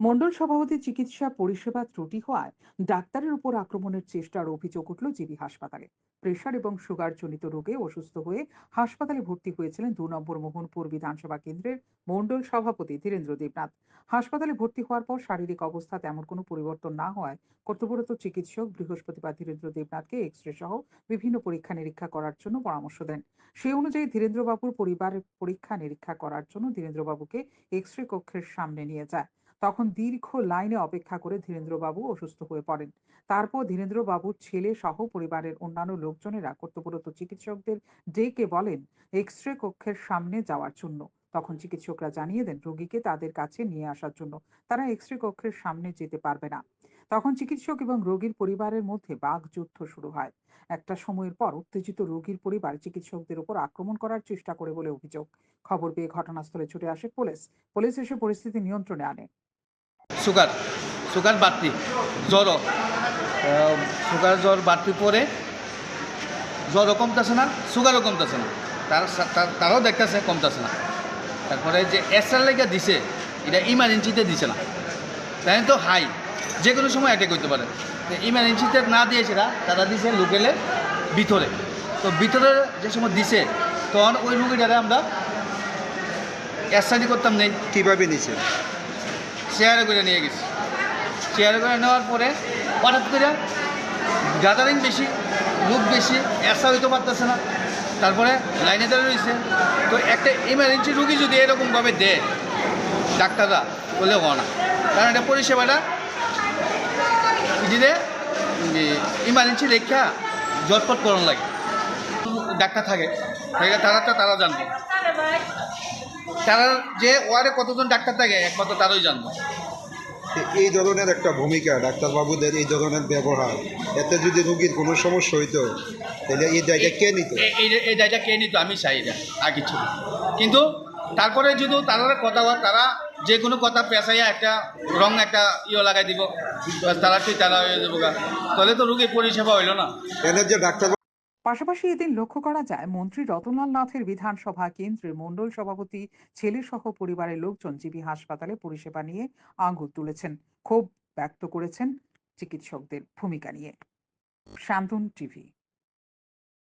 মণ্ডল সভাপতি চিকিৎসা, পরিষেবা ত্রুটি হওয়ায় ডাক্তারের উপর আক্রমণের চেষ্টার অভিযোগ উঠল জিবি হাসপাতালে। প্রেশার এবং সুগার জনিত রোগে অসুস্থ হয়ে হাসপাতালে ভর্তি হয়েছিলেন দু নম্বর মোহনপুর বিধানসভা কেন্দ্রের মণ্ডল সভাপতি ধীরেন্দ্র দেবনাথ। হাসপাতালে ভর্তি হওয়ার পর শারীরিক অবস্থা তেমন কোনো পরিবর্তন না হওয়ায় কর্তব্যরত চিকিৎসক বৃহস্পতিবার ধীরেন্দ্র দেবনাথকে এক্স রে সহ বিভিন্ন পরীক্ষা নিরীক্ষা করার জন্য পরামর্শ দেন। সেই অনুযায়ী ধীরেন্দ্রবাবুর পরিবারের পরীক্ষা নিরীক্ষা করার জন্য ধীরেন্দ্রবাবুকে এক্স রে কক্ষের সামনে নিয়ে যায়। তখন দীর্ঘ লাইনে অপেক্ষা করে ধীরেন্দ্রবাবু অসুস্থ হয়ে পড়েন। তারপর ধীরেন্দ্রবাবুর ছেলে সহ পরিবারের অন্যান্য লোকজনেরা কর্তব্যরত চিকিৎসকদের ডেকে বলেন এক্স রে কক্ষের সামনে যাওয়ার জন্য। তখন চিকিৎসকরা জানিয়ে দেন, রোগীকে তাদের কাছে নিয়ে আসার জন্য। তারা এক্স রে কক্ষের সামনে যেতে পারবে না। তখন চিকিৎসক এবং রোগীর পরিবারের মধ্যে বাগযুদ্ধ শুরু হয়। একটা সময়ের পর উত্তেজিত রোগীর পরিবার চিকিৎসকদের উপর আক্রমণ করার চেষ্টা করে বলে অভিযোগ। খবর পেয়ে ঘটনাস্থলে ছুটে আসে পুলিশ। পুলিশ এসে পরিস্থিতি নিয়ন্ত্রণে আনে। সুগার সুগার বাড়তি, জ্বরও। সুগার, জ্বর বাড়তি পরে জ্বরও কমতেছে না, সুগারও কমতেছে না। তার তারাও দেখতেছে, কমতেছে না। তারপরে যে এসআর লেগে দিছে, এটা ইমার্জেন্সিতে দিছে না। তাই তো হাই যে কোনো সময় অ্যাটাক করতে পারে। ইমার্জেন্সিতে না দিয়েছে না তারা দিছে লোকেলে ভিতরে। তো ভিতরে যে সময় দিছে, তখন ওই রুগীটারে আমরা এসআরডি করতাম নেই। কীভাবে নিছে? চেয়ারে করে নিয়ে গেছি। চেয়ারে করে নেওয়ার পরে হঠাৎ করে গ্যাদারিং বেশি লোক বেশি এসা হইতে পারতেছে না। তারপরে লাইনে দাঁড়িয়ে রয়েছে। তো একটা ইমার্জেন্সি রুগী যদি এরকমভাবে দেয়, ডাক্তাররা, বলে হওয়া না। কারণ এটা পরিষেবাটা যে ইমার্জেন্সি রেখা জটপট করণ লাগে। ডাক্তার থাকে, তারা তারা জানবে। তারা যে ওয়ার্ডে কতজন ডাক্তার থাকে একমাত্র তারাই জানবে। এই ধরনের একটা ভূমিকা ডাক্তারবাবুদের এই ধরনের ব্যবহার। এতে যদি রুগীর কোনো সমস্যা হইতো তাহলে এই দায়টা কে নিত? এই- দায়টা কে নিত আমি চাই না আর কিছু কিন্তু তারপরে যদি তারা কথা হয় তারা যে কোনো কথা পেঁচাইয়া একটা রং একটা ইয়ে লাগাই দিব তারা ঠিক তারা হয়ে যাব তাহলে তো রুগীর পরিষেবা হইল না। এনে যে ডাক্তার পাশাপাশি এদিন লক্ষ্য করা যায় মন্ত্রী রতনলাল নাথের বিধানসভা কেন্দ্রের মণ্ডল সভাপতি ছেলে সহ পরিবারের লোকজন জিবি হাসপাতালে পরিষেবা নিয়ে আঙ্গুল তুলেছেন। ক্ষোভ ব্যক্ত করেছেন চিকিৎসকদের ভূমিকা নিয়ে। শান্তন টিভি